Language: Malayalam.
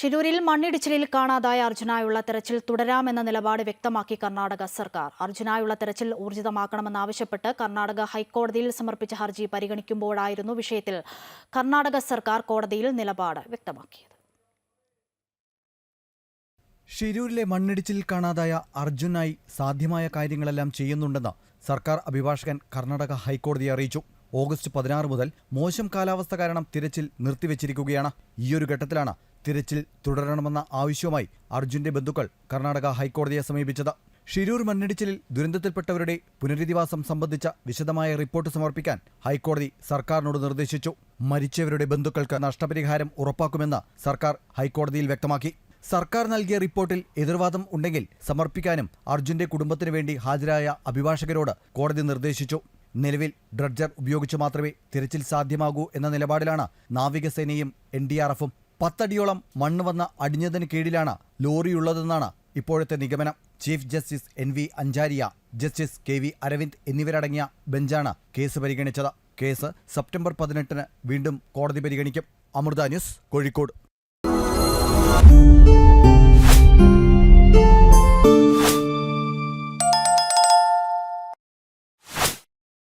ഷിരൂരിൽ മണ്ണിടിച്ചിലിൽ കാണാതായ അർജുനായുള്ള തെരച്ചിൽ തുടരാമെന്ന നിലപാട് വ്യക്തമാക്കി കർണാടക സർക്കാർ. അർജുനായുള്ള തെരച്ചിൽ ഊർജിതമാക്കണമെന്നാവശ്യപ്പെട്ട് കർണാടക ഹൈക്കോടതിയിൽ സമർപ്പിച്ച ഹർജി പരിഗണിക്കുമ്പോഴായിരുന്നു വിഷയത്തിൽ കർണാടക സർക്കാർ കോടതിയിൽ നിലപാട് വ്യക്തമാക്കിയത്. ഷിരൂരിലെ മണ്ണിടിച്ചിലിൽ കാണാതായ അർജുനായി സാധ്യമായ കാര്യങ്ങളെല്ലാം ചെയ്യുന്നുണ്ടെന്ന് സർക്കാർ അഭിഭാഷകൻ കർണാടക ഹൈക്കോടതിയെ അറിയിച്ചു. ഓഗസ്റ്റ് പതിനാറ് മുതൽ മോശം കാലാവസ്ഥ കാരണം തിരച്ചിൽ നിർത്തിവച്ചിരിക്കുകയാണ്. ഈയൊരു ഘട്ടത്തിലാണ് തിരച്ചിൽ തുടരണമെന്ന ആവശ്യവുമായി അർജുന്റെ ബന്ധുക്കൾ കർണാടക ഹൈക്കോടതിയെ സമീപിച്ചത്. ഷിരൂർ മണ്ണിടിച്ചിലിൽ ദുരന്തത്തിൽപ്പെട്ടവരുടെ പുനരധിവാസം സംബന്ധിച്ച വിശദമായ റിപ്പോർട്ട് സമർപ്പിക്കാൻ ഹൈക്കോടതി സർക്കാരിനോട് നിർദ്ദേശിച്ചു. മരിച്ചവരുടെ ബന്ധുക്കൾക്ക് നഷ്ടപരിഹാരം ഉറപ്പാക്കുമെന്ന് സർക്കാർ ഹൈക്കോടതിയിൽ വ്യക്തമാക്കി. സർക്കാർ നൽകിയ റിപ്പോർട്ടിൽ എതിർവാദം ഉണ്ടെങ്കിൽ സമർപ്പിക്കാനും അർജുന്റെ കുടുംബത്തിനു വേണ്ടി ഹാജരായ അഭിഭാഷകരോട് കോടതി നിർദ്ദേശിച്ചു. നിലവിൽ ഡ്രഡ്ജർ ഉപയോഗിച്ച് മാത്രമേ തിരച്ചിൽ സാധ്യമാകൂ എന്ന നിലപാടിലാണ് നാവികസേനയും എൻ ഡി ആർ എഫും. പത്തടിയോളം മണ്ണ് വന്ന അടിഞ്ഞതിന് കീഴിലാണ് ലോറിയുള്ളതെന്നാണ് ഇപ്പോഴത്തെ നിഗമനം. Chief justice N V Anjaria justice K V Aravind എന്നിവരടങ്ങിയ ബെഞ്ചാണ് കേസ് പരിഗണിച്ചത്. കേസ് സെപ്റ്റംബർ പതിനെട്ടിന് വീണ്ടും കോടതി പരിഗണിക്കും. അമൃത ന്യൂസ് കോഴിക്കോട്.